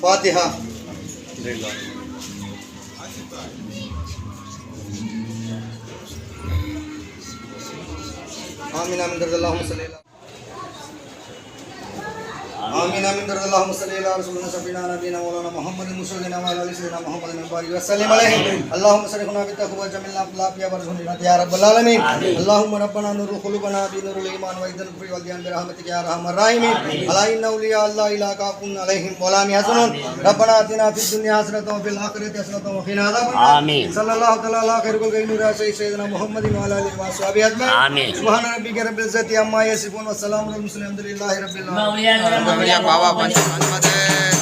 فاتحہ۔ آمین آمین رضی اللہ علیہ وسلم۔ آمين آمين درد اللهم صل على رسولنا سيدنا نبينا مولانا محمد المرسلين وعلى آل سيدنا محمد المبارك وسلم عليه اللهم صلنا بالتقوى وجملنا بالعافية والرحمة يا رب العالمين اللهم ربنا نور قلوبنا بنور الإيمان وإذن الكفر والديان برحمتك يا أرحم الراحمين ألا إن أولياء الله لا خوف عليهم ولا هم يحزنون ربنا آتنا في الدنيا حسنة وفي الآخرة حسنة وقنا عذاب النار آمين. صلى الله تعالى على خير خلق نور سيدنا محمد وعلى آله وصحبه أجمعين آمين. سبحان ربك رب العزة عما يصفون والسلام على المرسلين الحمد لله رب العالمين बाबा पंचमध्ये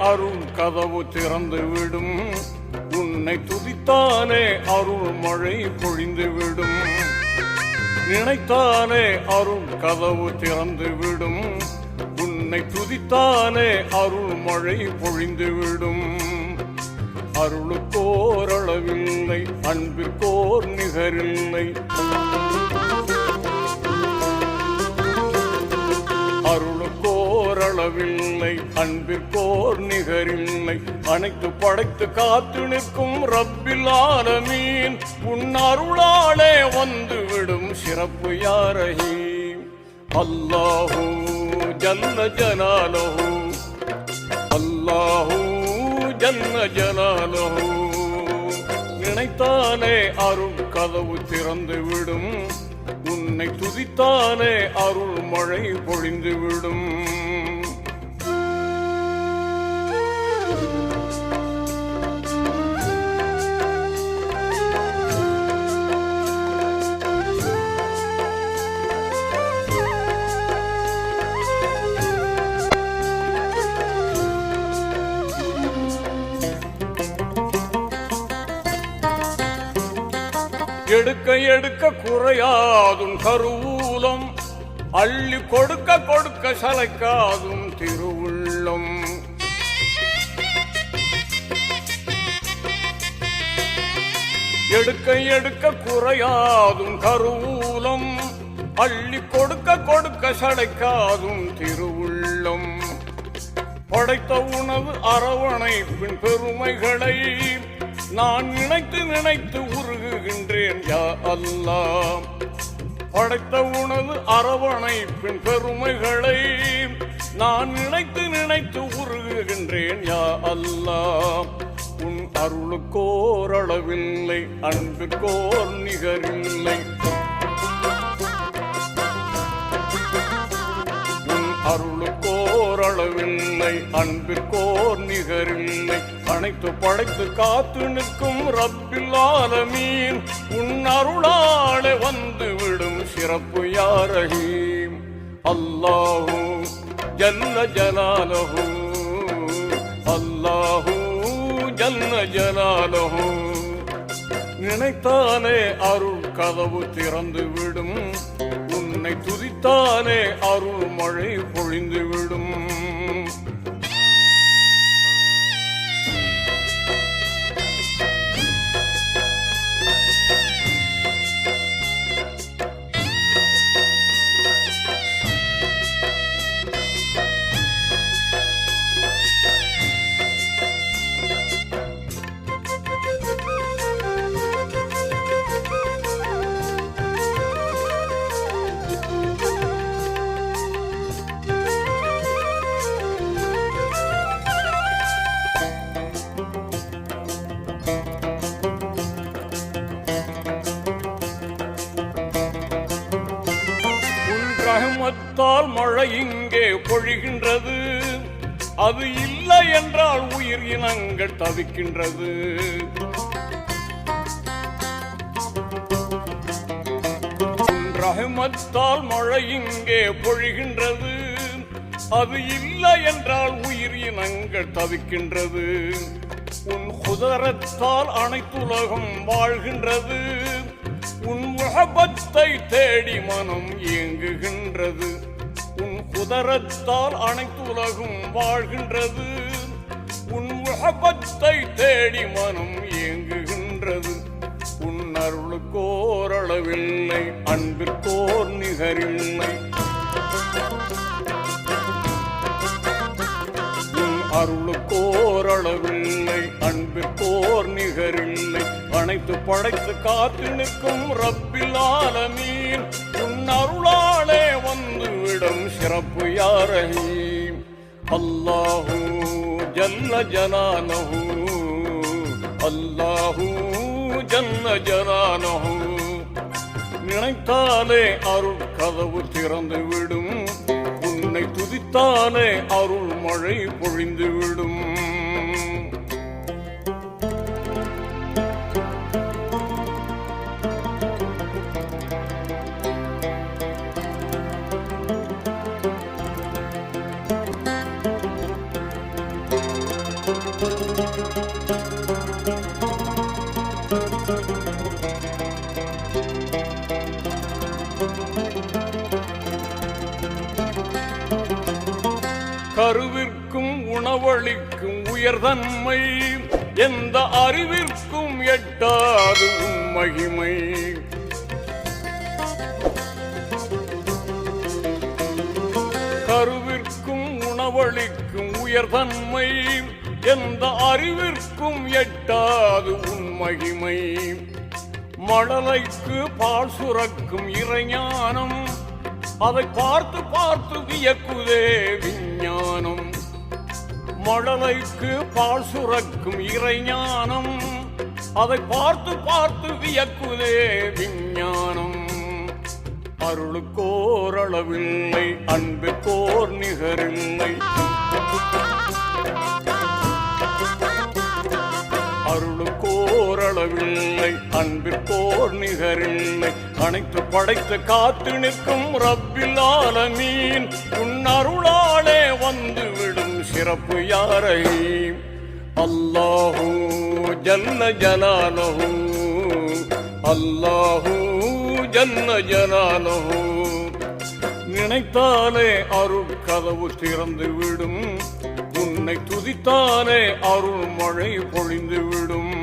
அருள் கதவு திறந்து விடும். உன்னை துதித்தாலே அருள் மழை பொழிந்து விடும். நினைத்தாலே அருள் கதவு திறந்து விடும். உன்னை துதித்தாலே அருள் மழை பொழிந்து விடும். அருளுக்கோரளவில்லை அன்பிற்கோர் நிகரில்லை. அருளுக்கோர் அளவில்லை அன்பிற்கோர் நிகரில்லை. அனைத்து படைத்து காத்து நிற்கும் ரப்பில் மீன் உன் வந்துவிடும் சிறப்பு யாரஹி அல்லாஹூ ஜல்ல ஜனாலஹூ அல்லாஹூ ஜல்ல ஜனாலஹூ நினைத்தாலே அருள் கதவு திறந்து விடும். உன்னை துதித்தாலே அருள் மழை பொழிந்து விடும். எடுக்க எடுக்க குறையாதும் கருவூலம். அள்ளி கொடுக்க கொடுக்க சலைக்காதும் திருவுள்ளம். எடுக்க எடுக்க குறையாதும் கருவூலம். அள்ளி கொடுக்க கொடுக்க சடைக்காதும் திருவுள்ளம். படைத்த உணவு அரவணைப்பின் பெருமைகளை நான் நினைத்து நினைத்து உருகுகின்றேன் யா அல்லா படைத்த உணவு அரவணைப்பின் பெருமைகளை நான் நினைத்து நினைத்து உருகுகின்றேன் யா அல்லா உன் அருளுக்கோரளவில்லை அன்புக்கோர் நிகரில்லை. உன் அருளுக்கோர் அளவில்லை அன்பிற்கோர் நிகரில்லை அனைத்து படைத்து காத்து நிற்கும் ரப்பில்லாத மீன். உன் அருளாலே வந்து விடும் சிறப்பு யாரஹீம் அல்லாஹூ ஜல்ல ஜலாலஹூ. அல்லாஹூ ஜல்ல ஜலாலஹூ. நினைத்தானே அருள் கதவு திறந்து விடும். உன்னை துதித்தானே அருள் மழை பொழிந்து விடும். Mm-hmm. ரகமத்தால் மழை இங்கே பொழிகின்றது. அது இல்லை என்றால் உயிர் இனங்கள் தவிக்கின்றது. ரகமத்தால் மழை இங்கே பொழிகின்றது. அது இல்லை என்றால் உயிர் இனங்கள் தவிக்கின்றது. உன் குதரத்தால் அனைத்துலகம் வாழ்கின்றது. உன் முகபத்தை தேடி மனம் இயங்குகின்றது. உன் குதரத்தால் அனைத்துலகும் வாழ்கின்றது. உன் முகபத்தை தேடி மனம் இயங்குகின்றது. உன் அருளுக்கோரளவில்லை அன்பிற்கோர் நிகரில்லை. படைத்து காத்து நிற்கும் ரப்பில் ஆலமீன் உன் அருளாலே வந்துவிடும் சிறப்பு யாரஹீம் அல்லாஹூ ஜல்ல ஜனானஹூ அல்லாஹூ ஜன்ன ஜனானஹூ நினைத்தாலே அருள் கதவு திறந்து விடும். உன்னை துதித்தாலே அருள் மழை பொழிந்து விடும். உணவளிக்கும் உயர்தன்மை எந்த அறிவிற்கும் எட்டாது மகிமை. கருவிற்கும் உணவளிக்கும் உயர்தன்மை எந்த அறிவிற்கும் எட்டாது உன்மகிமை மழலைக்கு பால் சுரக்கும் இறைஞானம் அதை பார்த்து பார்த்து வியக்குதே விஞ்ஞானம். மழலைக்கு பால் சுரக்கும் இறைஞானம். அதை பார்த்து பார்த்து வியக்குதே விஞ்ஞானம். அருளுக்கோரளவில்லை அன்புக்கோர் நிகரில்லை. அருளுக்கோரளவில்லை அன்பிற்கோர் நிகரில்லை. அனைத்து படைத்து காத்து நிற்கும் ரப்பில் ஆலமீன் உன் அருளாலே வந்துவிடும். சிறப்பு யாரை? அல்லாஹூ ஜன்ன ஜனானஹூ. அல்லாஹூ ஜன்ன ஜனானஹூ. நினைத்தாலே அருள் கதவு திறந்து விடும். உன்னை துதித்தாலே அருள் மழை பொழிந்து விடும்.